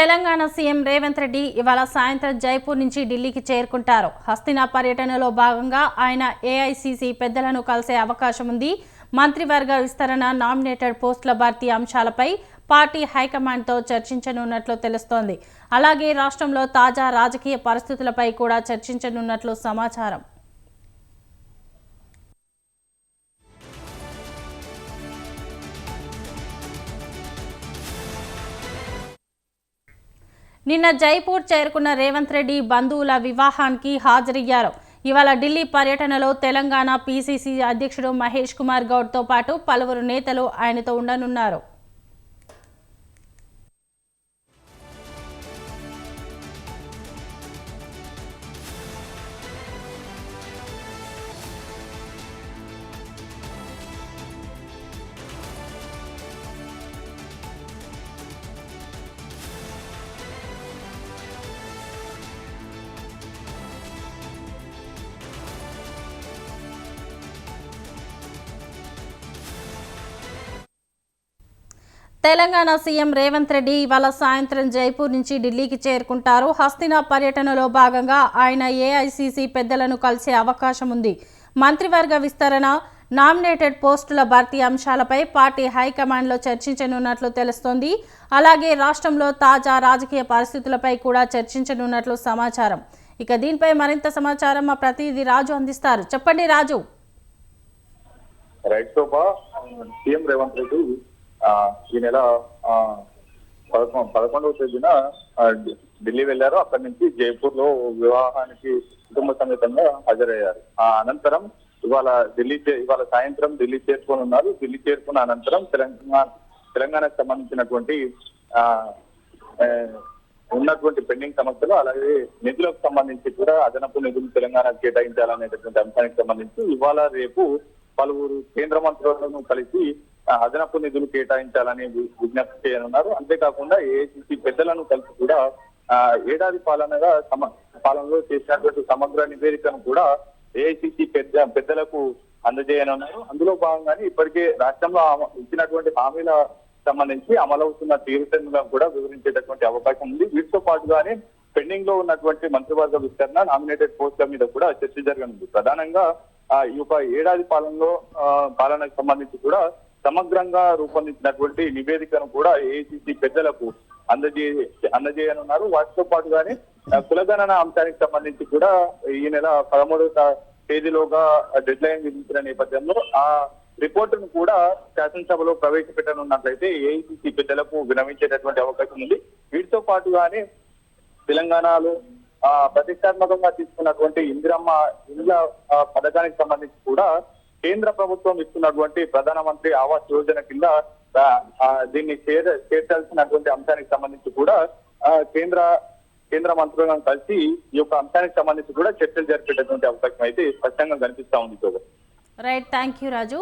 Telangana CM Revanth Reddy ఇవాళ సాయంత్రం జైపూర్ నుంచి ఢిల్లీకి చేరుకుంటారు. హస్తినా పర్యటనలో భాగంగా ఆయన ఏఐసీసీ పెద్దలను కలిసే అవకాశం ఉంది. మంత్రివర్గ విస్తరణ నామినేటెడ్ పోస్టుల భర్తీ అంశాలపై పార్టీ హైకమాండ్తో చర్చించనున్నట్లు తెలుస్తోంది. అలాగే రాష్ట్రంలో తాజా రాజకీయ పరిస్థితులపై కూడా చర్చించనున్నట్లు సమాచారం. నిన్న జైపూర్ చేరుకున్న రేవంత్ రెడ్డి బంధువుల వివాహానికి హాజరయ్యారు. ఇవాళ ఢిల్లీ పర్యటనలో తెలంగాణ పీసీసీ అధ్యక్షుడు మహేష్ కుమార్ గౌడ్తో పాటు పలువురు నేతలు ఆయనతో ఉండనున్నారు. తెలంగాణ సీఎం రేవంత్ రెడ్డి ఇవాళ సాయంత్రం జైపూర్ నుంచి ఢిల్లీకి చేరుకుంటారు. హస్తినా పర్యటనలో భాగంగా ఆయన ఏఐసీసీ పెద్దలను కలిసే అవకాశం ఉంది. మంత్రివర్గ విస్తరణ నామినేటెడ్ పోస్టుల భర్తీ అంశాలపై పార్టీ హైకమాండ్లో చర్చించనున్నట్లు తెలుస్తోంది. అలాగే రాష్ట్రంలో తాజా రాజకీయ పరిస్థితులపై కూడా చర్చించనున్నట్లు సమాచారం. ఇక దీనిపై మరింత సమాచారం మా ప్రతినిధి రాజు అందిస్తారు. చెప్పండి రాజు. రైట్ సీఎం రేవంత్ రెడ్డి ఈ నెల ఆ, పదకొ- పదకొండవ తేదీన ఢిల్లీ వెళ్ళారు అక్కడి నుంచి జైపూర్లో వివాహానికి కుటుంబ సమేతంగా హాజరయ్యారు. ఆ అనంతరం ఇవాళ ఢిల్లీ చే- ఇవాళ సాయంత్రం ఢిల్లీ చేరుకొని ఉన్నారు. ఢిల్లీ చేరుకున్న అనంతరం తెలంగాణ తెలంగాణకు సంబంధించినటువంటి ఆ ఉన్నటువంటి పెండింగ్ సమస్యలు అలాగే నిధులకు సంబంధించి కూడా అదనపు నిధులు తెలంగాణకు కేటాయించాలనేటటువంటి అంశానికి సంబంధించి ఇవాళ రేపు పలువురు కేంద్ర మంత్రులను కలిసి అదనపు నిధులు కేటాయించాలని విజ్ఞప్తి చేయనున్నారు. అంతేకాకుండా ఏఐసిసి పెద్దలను కలిసి కూడా ఆ, ఏడాది పాలనగా సమ పాలనలో చేసినటువంటి సమగ్ర నివేదికను కూడా ఏఐసిసి పెద్ద పెద్దలకు అందజేయనున్నారు. అందులో భాగంగానే ఇప్పటికే రాష్ట్రంలో ఇచ్చినటువంటి హామీల సంబంధించి అమలవుతున్న తీరుతెన్నులను కూడా వివరించేటటువంటి అవకాశం ఉంది. వీటితో పాటుగానే పెండింగ్లో ఉన్నటువంటి మంత్రివర్గ విస్తరణ నామినేటెడ్ పోస్టుల మీద కూడా చర్చ జరగనుంది. ప్రధానంగా ఆ, ఈ యొక్క ఏడాది పాలనలో ఆ, పాలనకు సంబంధించి కూడా సమగ్రంగా రూపొందించినటువంటి నివేదికను కూడా ఏఐసిసి పెద్దలకు అందజే అందజేయనున్నారు. వాటితో పాటుగానే కులగణన అంశానికి సంబంధించి కూడా ఈ నెల పదమూడవ తేదీలోగా డెడ్ లైన్ విధించిన నేపథ్యంలో ఆ రిపోర్టును కూడా శాసనసభలో ప్రవేశపెట్టనున్నట్లయితే ఏఐసిసి పెద్దలకు విరమించేటటువంటి అవకాశం ఉంది. వీటితో పాటుగానే తెలంగాణలో ఆ ప్రతిష్టాత్మకంగా తీసుకున్నటువంటి ఇందిరమ్మ ఇండ్ల పథకానికి సంబంధించి కూడా కేంద్ర ప్రభుత్వం ఇస్తున్నటువంటి ప్రధానమంత్రి ఆవాస్ యోజన కింద దీన్ని చేర చేర్చాల్సినటువంటి అంశానికి సంబంధించి కూడా కేంద్ర కేంద్ర మంత్రులను కలిసి ఈ యొక్క అంశానికి సంబంధించి కూడా చర్చలు జరిపేటటువంటి అవకాశం అయితే స్పష్టంగా కనిపిస్తా ఉంది రైట్ థ్యాంక్ యూ రాజు